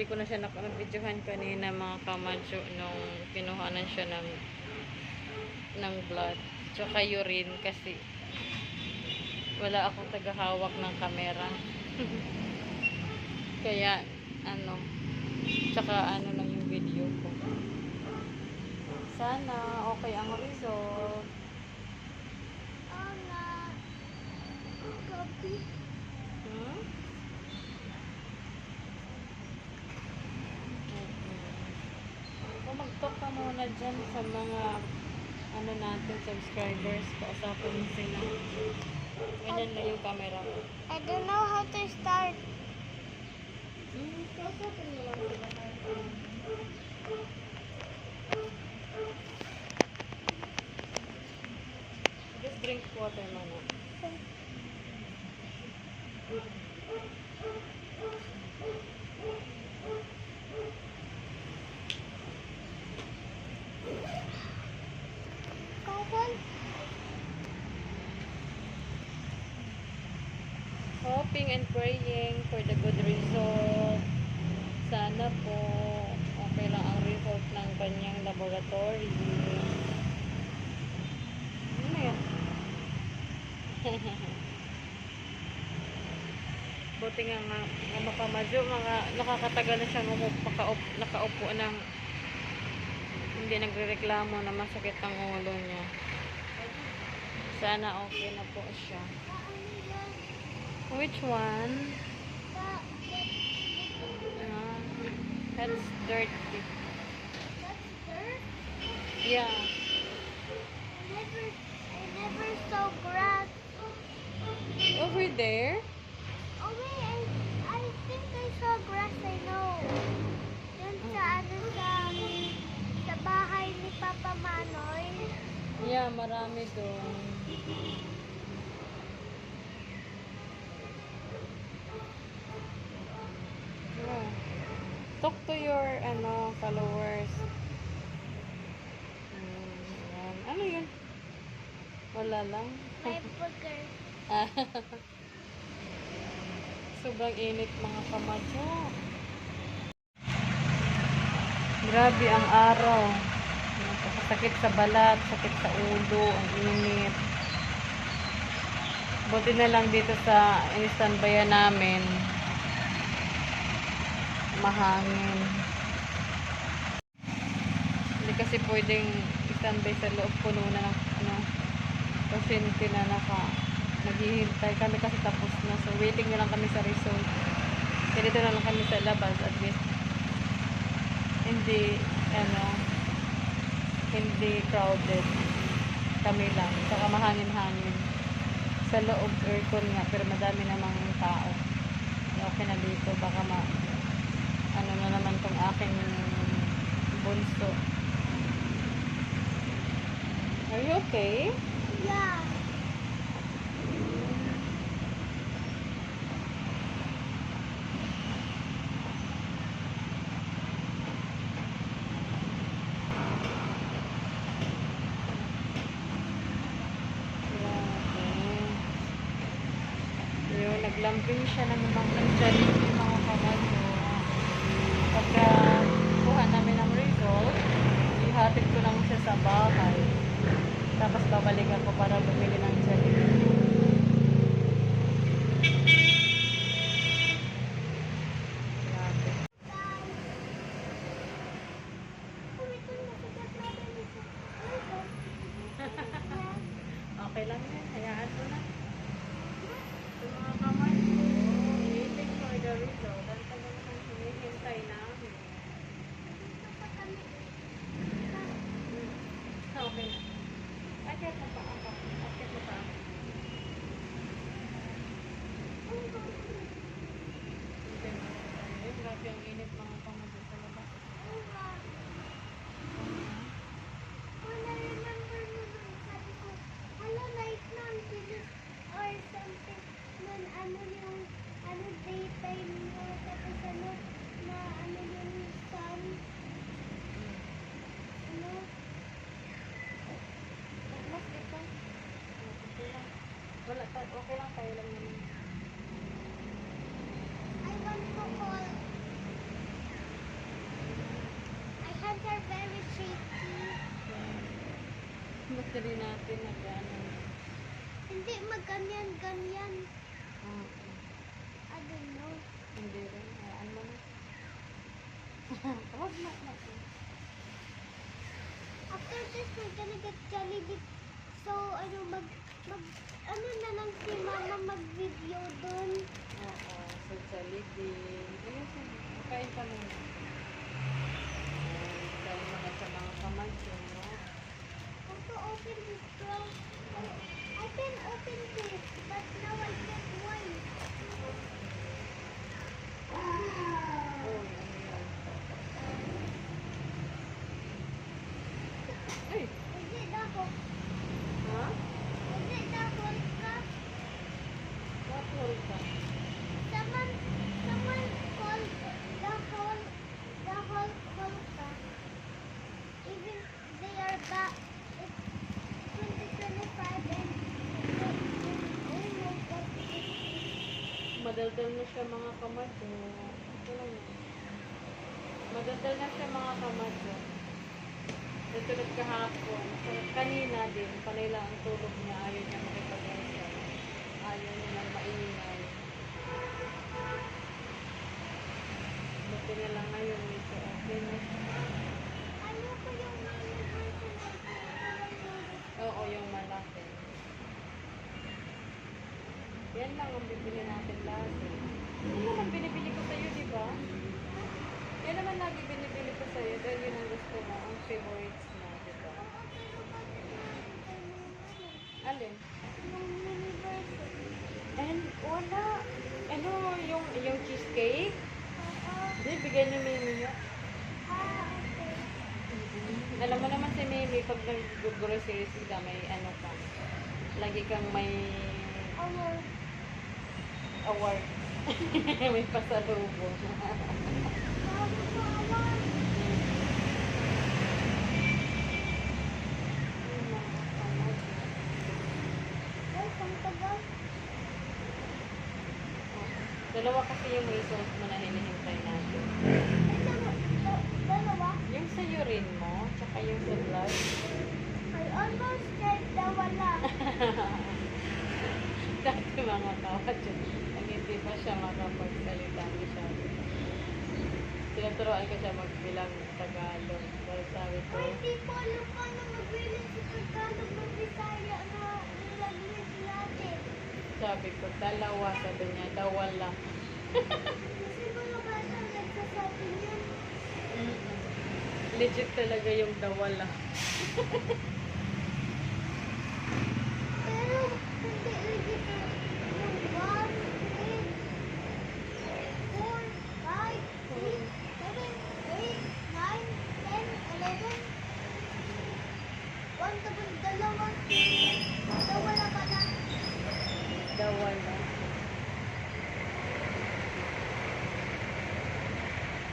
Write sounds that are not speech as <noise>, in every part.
hindi ko na siya nakapidyohan kanina mga kamadyo nung kinuhanan siya ng ng blood. Tsaka urine kasi wala akong tagahawak ng kamera. <laughs> Kaya ano, tsaka ano lang yung video ko. Sana okay ang result. Oh, na. Copy. Hmm? Kung muna dyan sa mga ano natin, subscribers, kausapin mo sila. Ganyan lang yung camera ko. I don't know how to start. Hmm, kausapin mo lang sila. Just drink water muna. Couple. hoping and praying for the good result. Sana po okay lang ang result ng kanyang laboratory. Ano? <laughs> Buti nga nga, nga makamadyo, mga nakakatagal na siya umup, makaup, nakaupo ng hindi nagrereklamo na masakit ang ulo niya. Sana okay na po siya. Which one? Ah, that's dirty. that's dirt. Yeah. I never, I never saw grass. Over there? Oh wait, I, I think I saw grass. I know. Dun sa ano sa, sa bahay ni Papa Manoy. Yeah, marami doon. Oh. Talk to your ano followers. Hmm, yan. Ano yun? Wala lang. My booger. <laughs> Sobrang init mga kamadyo. Grabe ang araw. Sakit sa balat, sakit sa ulo, ang init. Buti na lang dito sa in-standbyan namin. Mahangin. Hindi kasi pwedeng i-standby sa loob puno na ng ano, pasyente na naka naghihintay kami kasi tapos na. So, waiting na lang kami sa result. Kaya dito na lang kami sa labas at least hindi, ano, hindi crowded. Kami lang. Saka mahangin-hangin. Sa loob, aircon nga, pero madami namang tao. Okay na dito. Baka ma, ano na naman tong aking bunso. Are you okay? Yeah. Grabe. Yun, naglambing siya ng mga ng Jollibee, mga kamadyo. Pagka kuha namin ng result, ihatid ko lang siya sa bahay. Tapos babalikan ko para bumili ng Jollibee. Grabe. Okay lang yan. Hayaan mo na. Ito mga kamay ko. Waiting for the result. Ang tagal naman hinihintay namin. Ah, Okay na. Akit mo pa ako. Akit mo pa ako. Hintay mo na tayo. Grabe ang init mga kamay sa labas. When I remember nun, sabi ko, hello, night nun, kinis, or something, nun, ano yung, ano, daytime mo, tapos ano, na, ano yung sun, ano, Mas ito. Okay lang. Wala ta okay lang tayo lang naman. I want to call, Rin natin nag ano? Hindi magganyan-ganyan. Ah, I don't know. hindi rin. Hayaan mo na. <laughs> Huwag na. na. After this, we're gonna get Jollibee. So, ano, mag, mag, ano na lang si mama mag-video dun. Oo. So, Jollibee. Ayun sa Kain ka muna. Dahil mga sa mga? How to open this door? I, can open this, but now I can't why. Oh, Madaldal na siya mga kamadyo. Ito lang yan. Madaldal na siya mga kamadyo. Natulog kahapon. Sa- Kanina din, panay lang ang tulog niya. Ayaw niya makipag-isa. Ayaw niya nang maingay. Buti na lang ngayon medyo okay na siya. Ano ko yung mini version of the Oo, yung malaki. Yan lang ang bibili natin lagi. Yan naman binibili ko sa'yo, di ba? Yan naman lagi binibili ko sa'yo dahil yun ang gusto mo, ang favorites mo, di ba? Alin? And wala. Ano, yung, yung cheesecake? Hindi, bigyan ni Mimi yun. Alam mo naman si Mimi, pag nag-grocery sila, may ano ka. Lagi kang may Our award. <laughs> may pasalubong. bago ko awan. Guys, ang tagal. Dalawa kasi yung results mo na hinihintay natin. Ay, dalawa. da- Dalawa. Yung sa urine mo, tsaka yung sa blood. I almost said dawala. Dati mga kawat yun. Ang hindi pa siya makapagsalita masyado. Tinuturoan ko siya magbilang Tagalog. Pero sabi ko, Ay, di ko alam paano magbilang sa Tagalog ng Bisaya na language natin. sabi ko, dalawa. Sabi niya, dawala. Kasi mga bata nagsasabi niyan. Mm-mm. Legit talaga yung dawala. <laughs> Pero hindi legit yung 1, 3, 4, 5, 6, 7, 8, 9, 10, 11. 1 tapos dalawa. Dawala pa na. Dawala.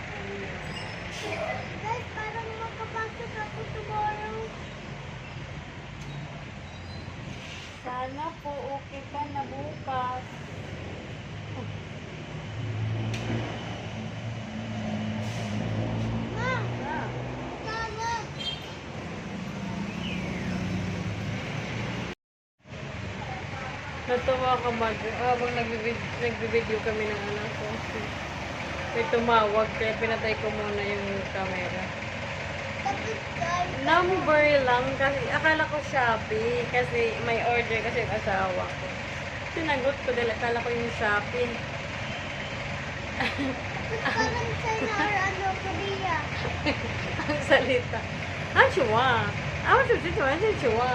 Ayun. Guys, parang makapasok ako tomorrow. Sana po okay ka na bukas. Natuwa ka mag, habang nagbi- nagbi-video kami ng anak ko. May tumawag, kaya pinatay ko muna yung camera. Number lang, kasi akala ko Shopee, kasi may order kasi yung asawa ko. Sinagot ko dahil akala ko yung Shopee. parang China or ano, Korea. Ang salita. Ah, chua. Ah, dito, ah, chua.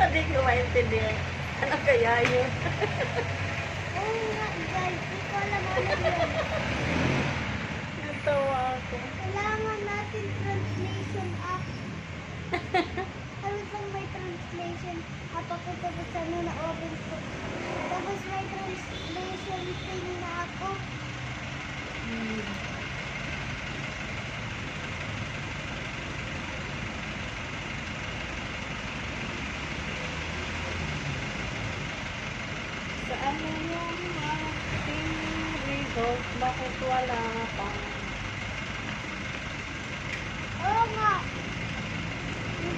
Hindi ko maintindihan. Ano kaya yun? Oo nga guys, di ko alam ano yun. Ako. Kailangan natin translation app. Ano bang may translation app ako tapos ano na open ko. Tapos may translation thing na ako. Saan na yung ating result? Bakit wala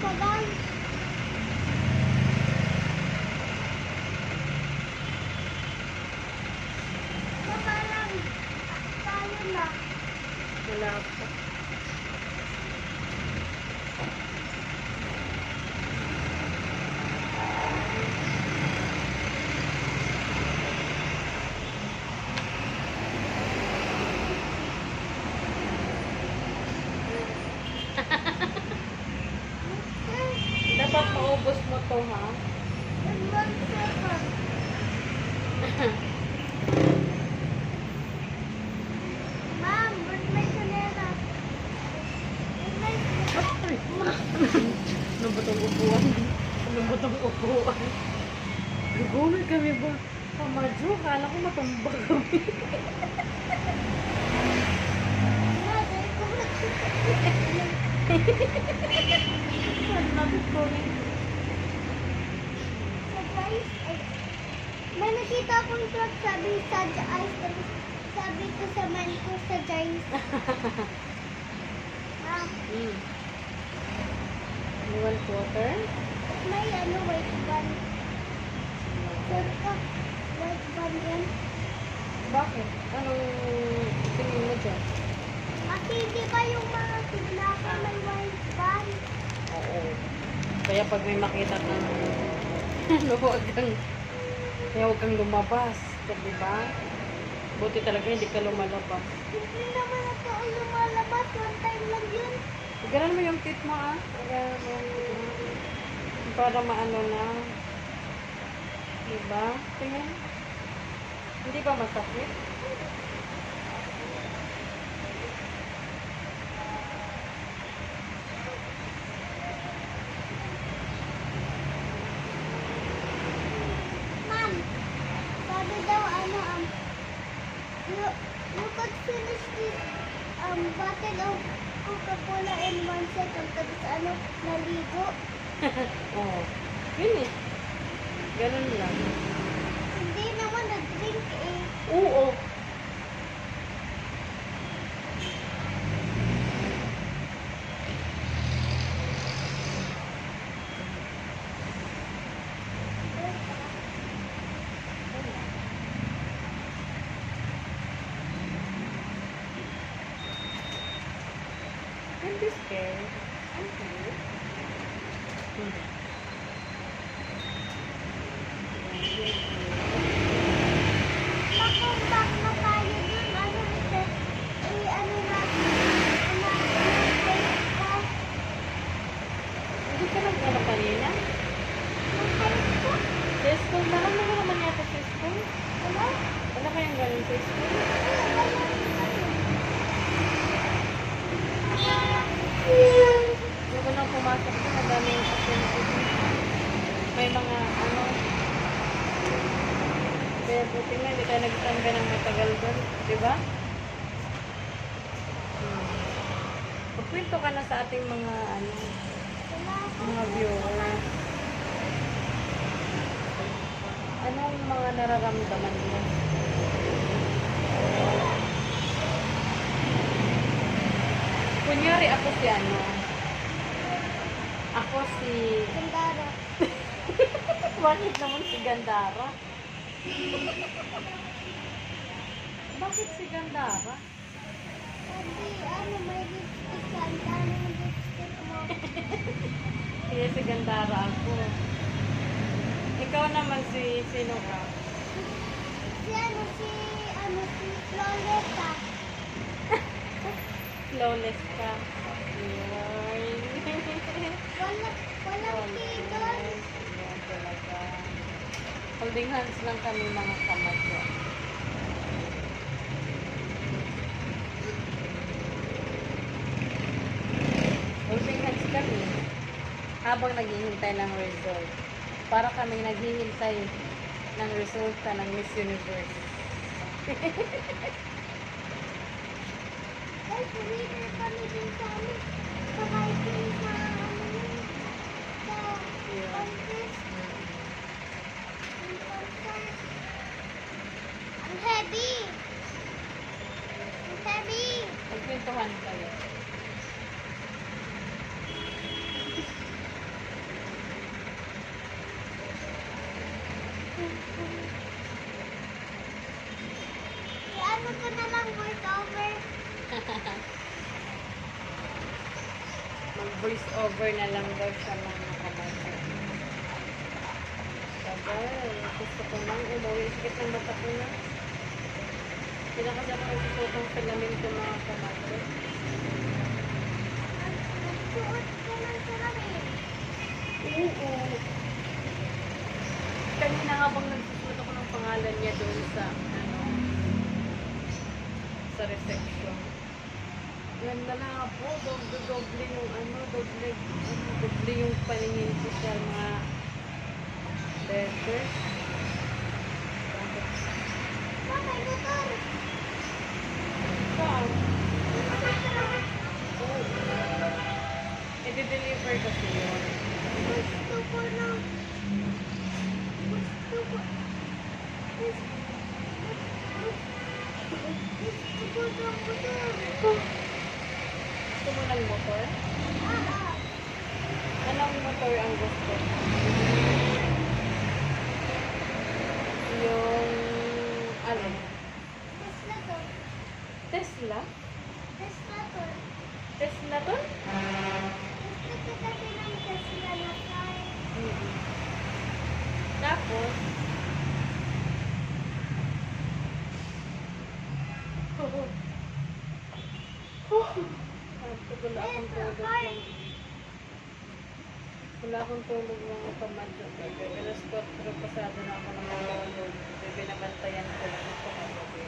pa? Oo nga. Yung pa guys. So, parang tayo na. Wala pa. Dapat maubos mo to, ha? And one second. Ma'am, where's my chanelas? Where's my Ano ba itong upuan? Ba itong upuan? Gugulat kami ba? Pamadyo, kala ko matumbag kami. kami? So guys, ay, may nakita akong truck sabi sa tapos sabi ko sa man ko sa Giants. Ma'am, Mm. You want water? May ano white van. Sorry ka, white van yan. Bakit? Anong tingin mo dyan? Kasi di ba yung mga kidnapper may white van? Oo. Kaya pag may makita kang ano, huwag kang kaya huwag kang lumabas. Di ba? Buti talaga hindi ka lumalabas. Hindi naman ako lumalabas. One time lang yun. Ganan mo yung tit mo ah. Ganan mo yung tit mo. Para maano na. Diba? Tingnan. Hindi ba masakit? Ma'am, sabi daw ano, um, you, you could finish this um, bottle of Coca-Cola in one second. Tapos ano, naligo. Oo. Finish. Ganun lang. Hindi naman nag-drink eh. Oo. Don't be scared. I'm here. Bakong back na tayo dun. Ano ito? Eh, ano natin? Ano, ano, face ko? Hindi ka nag-ano kanina? Ang face ko? Sa school, marami mo naman yata sa school. Ano? Wala kayong ganun sa school? Yung unang pumasok ko, madami yung activities. May mga ano. Buti nga, hindi tayo nagtangga ng matagal doon. Di ba? Hmm. Magkwento ka na sa ating mga ano, mga viewers. Anong mga nararamdaman mo? Kunyari ako si ano, ako si... Gandara. <laughs> Bakit naman si Gandara? <laughs> Bakit si Gandara? Sabi, ano, may lipstick ka. Ang dami ng lipstick mo. <laughs> Kaya si Gandara ako. Ikaw naman si sino ka? Si ano, si, ano, si. Flawless <laughs> ka. Yun. Wala, walang tigol. Holding hands lang kami mga kamadyo. Holding hands kami habang naghihintay ng result. Para kami naghihintay ng resulta ng Miss Universe. Guys, winner kami din sa ano, sa hiking sa, ano yun, sa Yeah. contest. Yung contest. Ang heavy! Ang heavy! Magkwentuhan kayo. I-ano ko na lang voice over. Mag-voice over na lang daw siya mga kabata. Sabay, gusto ko nang umuwi. Sakit ng mata ko na. Kailangan kasi ako nagsusotong salamin ko mga kabata. Nagsuot ka ng salamin. Oo. Kanina nga bang nagsusulat ako ng pangalan niya doon sa, ano, sa reception. Ganda na po, doble, yung ano, doble, ano, doble yung paningin ko sa mga letters. Mama, motor. Saan? Oo. I-deliver kasi yun. Gusto ko na. Gusto ko. Gusto ko na. Gusto mo ng motor? Ah, ah. Anong motor ang gusto? Yung, ano? Tesla to. Tesla? Tesla to. Tesla to? Gusto ko kasi ng Tesla na car. Mm-hmm. Tapos, Tapos wala akong tulog lang. Wala akong tulog mga kamadyo. Gabi. Alas 4 pasado na ako ng mga tulog. Gabi nabantayan ko lang ito kagabi.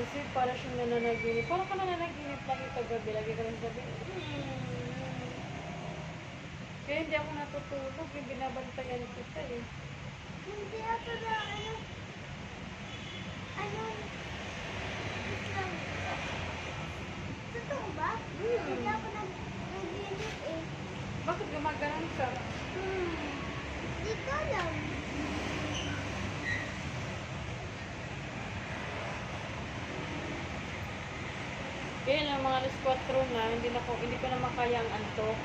Kasi para siyang nananaginip. Parang ka nananaginip lang yung kagabi. Lagi ka lang sabi, "Hmm." Kaya hindi ako natutulog. Yung binabantayan kita eh. Hindi ako na ano. Ano? wait lang. Totoo ba? Hmm. Hindi ako nag naginip eh. Bakit gumaganon ka? Hmm. Hindi ko alam. Na mga alas 4 na, hindi na ko, hindi ko na makaya ang antok.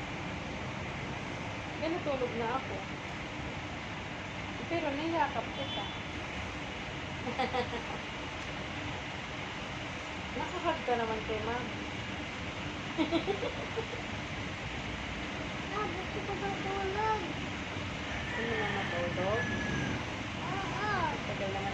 Kaya natulog na ako. Pero niyakap kita. <laughs> Nakahag ka naman kay ma'am. <laughs> Ah, gusto ko matulog. Ano na matulog? Oo. Tagal naman ang resulta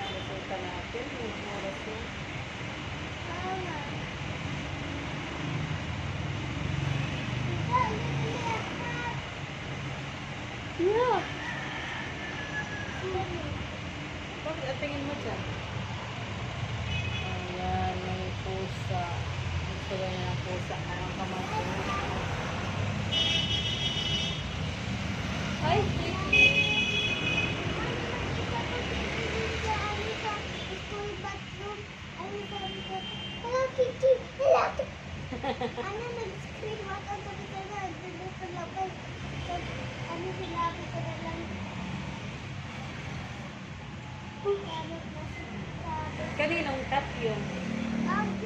Yun. Um.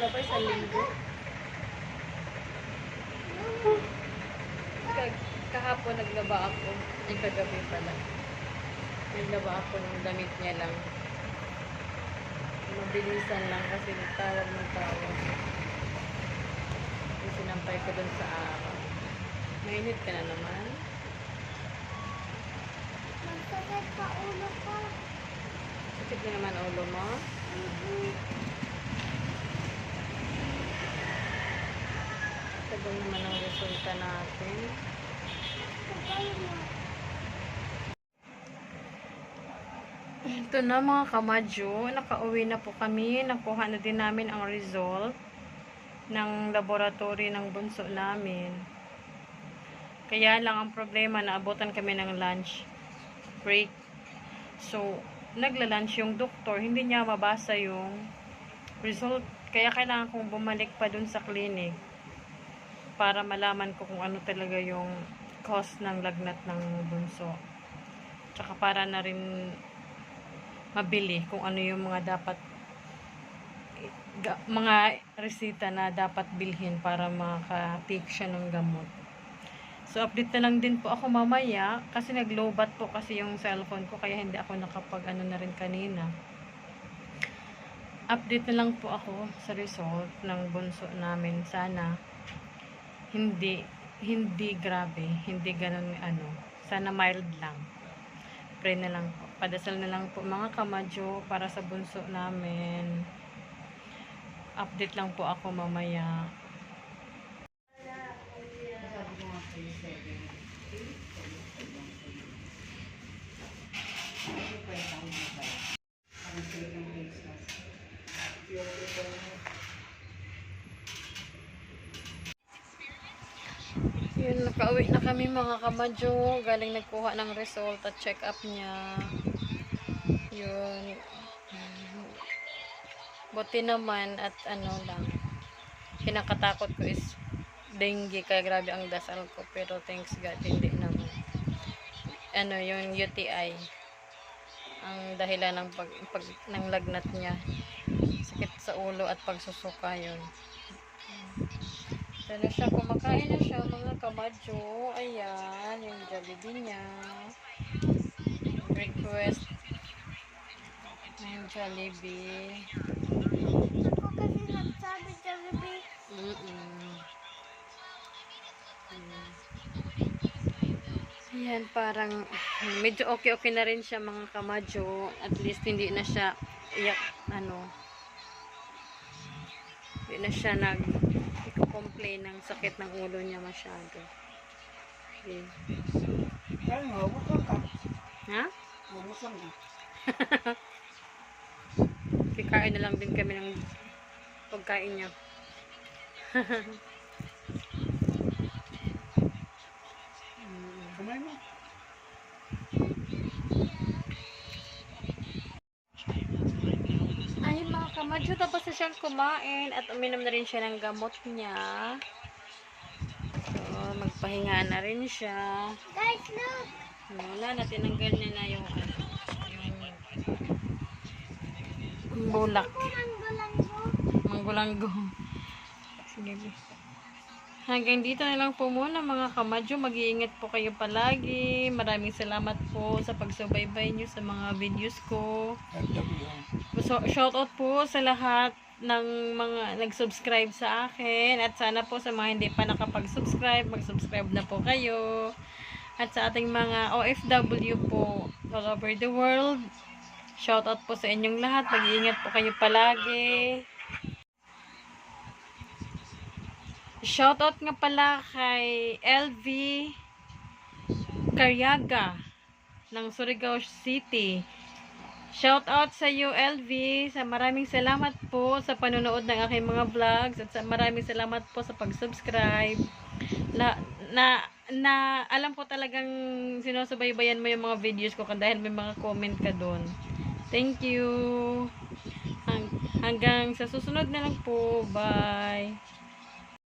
Sa Oh my linggo. Kahapon naglaba ako. Ay, kagabi pala. Naglaba ako ng damit niya lang. Mabilisan lang kasi tawag ng tawag. Yung sinampay ko dun sa araw. Mainit ka na naman. Magsakit sa ulo ko. Sakit na naman ulo mo. Mhm. Tagal naman ang resulta natin. Ito na mga kamadyo, nakauwi na po kami. Nakuha na din namin ang result ng laboratory ng bunso namin. Kaya lang ang problema, naabutan kami ng lunch break. So, nagla-lunch yung doktor, hindi niya mabasa yung result. Kaya kailangan kong bumalik pa dun sa clinic para malaman ko kung ano talaga yung cause ng lagnat ng bunso. Tsaka para na rin mabili kung ano yung mga dapat ga- mga resita na dapat bilhin para makatake siya ng gamot. So, update na lang din po ako mamaya kasi nag-lowbat po kasi yung cellphone ko kaya hindi ako nakapag ano na rin kanina. Update na lang po ako sa result ng bunso namin. Sana hindi hindi grabe, hindi ganun ano. Sana mild lang. Pray na lang po. Padasal na lang po mga kamadyo para sa bunso namin. Update lang po ako mamaya. Yun, nakauwi na kami mga kamadyo. Galing nagkuha ng result at check up niya. Yun. Buti naman at ano lang. Kinakatakot ko is dengue. Kaya grabe ang dasal ko. Pero thanks God, hindi naman. Ano, yung UTI. Ang dahilan ng pag, pag ng lagnat niya. Sakit sa ulo at pagsusuka yun. Ito na siya, kumakain na siya mga kamadyo. Ayan, yung Jollibee niya. Request ng Jollibee. Ako kasi nagsabi Jollibee. Mm-mm. Mm. Ayan, parang medyo okay-okay na rin siya mga kamadyo. At least hindi na siya iyak, ano, hindi na siya nag complain ng sakit ng ulo niya masyado. Okay. Kaya nga, bukang ka. Ha? Bukang ka. <laughs> Kikain na lang din kami ng pagkain niya. <laughs> Kamay mo. Ay, mga kamadyo, tapos na siyang kumain at uminom na rin siya ng gamot niya. So, magpahinga na rin siya. Guys, look! Wala na, tinanggal niya na yung, ano, yung bulak. Manggulanggo. Sige. be. Hanggang dito na lang po muna mga kamadyo. Mag-iingat po kayo palagi. Maraming salamat po sa pagsubaybay nyo sa mga videos ko. So, shoutout po sa lahat ng mga nag-subscribe sa akin at sana po sa mga hindi pa nakapag-subscribe, mag-subscribe na po kayo. At sa ating mga OFW po all over the world, shoutout po sa inyong lahat. Mag-iingat po kayo palagi. Shoutout nga pala kay LV Caryaga ng Surigao City. Shout out sa iyo, LV. Sa maraming salamat po sa panonood ng aking mga vlogs at sa maraming salamat po sa pag-subscribe. La, na, na, alam ko talagang sinusubaybayan mo yung mga videos ko dahil may mga comment ka doon. Thank you. Hang, hanggang sa susunod na lang po. Bye.